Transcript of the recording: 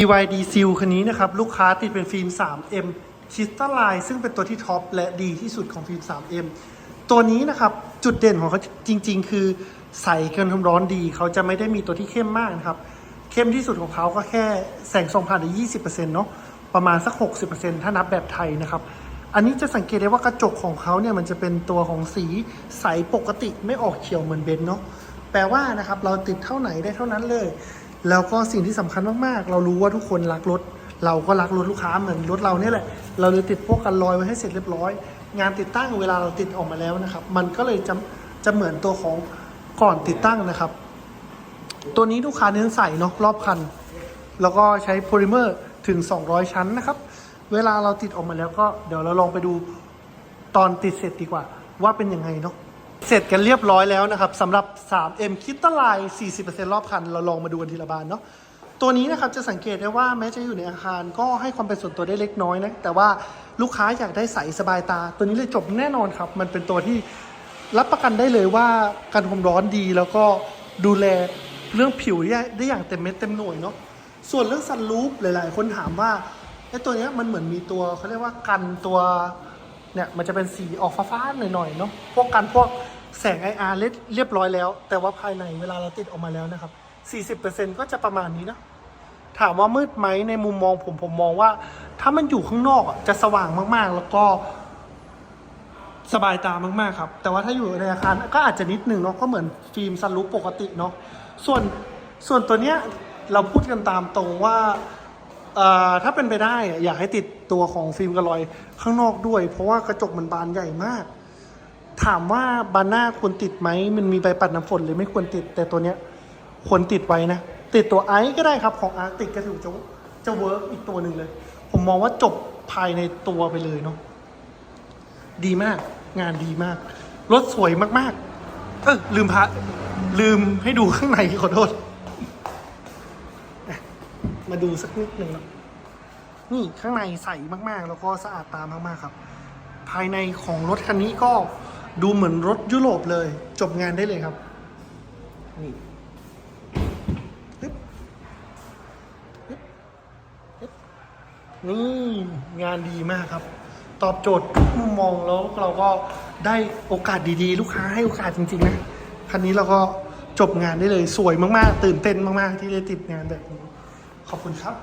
BYD Seal คันนี้นะครับ ลูกค้าติดเป็นฟิล์ม 3M ชิสต a ไลน์ซึ่งเป็นตัวที่ท็อปและดีที่สุดของฟิล์ม 3M ตัวนี้นะครับ จุดเด่นของเขาจริง ๆ คือใสเกันความร้อนดี เขาจะไม่ได้มีตัวที่เข้มมากนะครับ เข้มที่สุดของเขาก็แค่แสงส่องผ่านได้20%เนาะประมาณสัก60%ถ้านับแบบไทยนะครับ อันนี้จะสังเกตได้ว่ากระจกของเขาเนี่ยมันจะเป็นตัวของสีใสปกติไม่ออกเขียวเหมือนเบนซ์เนาะแปลว่านะครับเราติดเท่าไหนได้เท่านั้นเลย แล้วก็สิ่งที่สำคัญมากๆ เรารู้ว่าทุกคนรักรถ เราก็รักรถลูกค้าเหมือนรถเราเนี่ยแหละ เราเลยติดพวกกันรอยไว้ให้เสร็จเรียบร้อย งานติดตั้งเวลาเราติดออกมาแล้วนะครับ มันก็เลยจะจะเหมือนตัวของก่อนติดตั้งนะครับ ตัวนี้ลูกค้าเน้นใส่เนาะรอบคัน แล้วก็ใช้โพลิเมอร์ถึง 200 ชั้นนะครับ เวลาเราติดออกมาแล้วก็เดี๋ยวเราลองไปดูตอนติดเสร็จดีกว่า ว่าเป็นยังไงเนาะ เสร็จกันเรียบร้อยแล้วนะครับสำหรับ 3M คิดตลาย 40%รอบคัน เราลองมาดูกันทีละบานเนาะตัวนี้นะครับจะสังเกตได้ว่าแม้จะอยู่ในอาคารก็ให้ความเป็นส่วนตัวได้เล็กน้อยนะ แต่ว่าลูกค้าอยากได้ใสสบายตา ตัวนี้เลยจบแน่นอนครับ มันเป็นตัวที่รับประกันได้เลยว่าการความร้อนดีแล้วก็ดูแลเรื่องผิวได้ได้อย่างเต็มเม็ดเต็มหน่วยเนาะส่วนเรื่องซันรูปหลาย ๆ คนถามว่าไอ้ตัวนี้มันเหมือนมีตัวเขาเรียกว่ากันตัว เนี่ยมันจะเป็นสีออกฟ้าๆหน่อยๆเนาะพวกกันพวกแสง IR เรียบเรียบร้อยแล้ว แต่ว่าภายในเวลาเราติดออกมาแล้วนะครับ 40%ก็จะประมาณนี้นะ ถามว่ามืดไหมในมุมมองผมผมมองว่า ถ้ามันอยู่ข้างนอกจะสว่างมากๆ แล้วก็สบายตามากๆครับ แต่ว่าถ้าอยู่ในอาคารก็อาจจะนิดหนึ่งเนาะก็เหมือนฟิล์มซันรูปปกติเนาะส่วนส่วนตัวเนี้ยเราพูดกันตามตรงว่า ถ้าเป็นไปได้อะอยากให้ติดตัวของฟิล์มกระลอยข้างนอกด้วย เพราะว่ากระจกมันบานใหญ่มาก ถามว่าบานหน้าควรติดไหมมันมีใบปัดน้ำฝนเลยไม่ควรติดแต่ตัวเนี้ยควรติดไว้นะ ติดตัวไอซ์ก็ได้ครับของอาร์ติกก็ถือจะจะเวิร์กอีกตัวหนึ่งเลย ผมมองว่าจบภายในตัวไปเลยเนาะดีมาก งานดีมากรถสวยมากๆ เออลืมพระลืมให้ดูข้างในขอโทษ มาดูสักนิดหนึ่งเนาะนี่ข้างในใสมากๆ แล้วก็สะอาดตามากๆครับ ภายในของรถคันนี้ก็ดูเหมือนรถยุโรปเลย จบงานได้เลยครับ นี่นี่งานดีมากครับ ตอบโจทย์ทุกมุมมองแล้วเราก็ได้โอกาสดีๆ ลูกค้าให้โอกาสจริงๆนะคันนี้เราก็จบงานได้เลยสวยมากๆ ตื่นเต้นมากๆ ที่ได้ติดงานแบบนี้ ขอบคุณครับ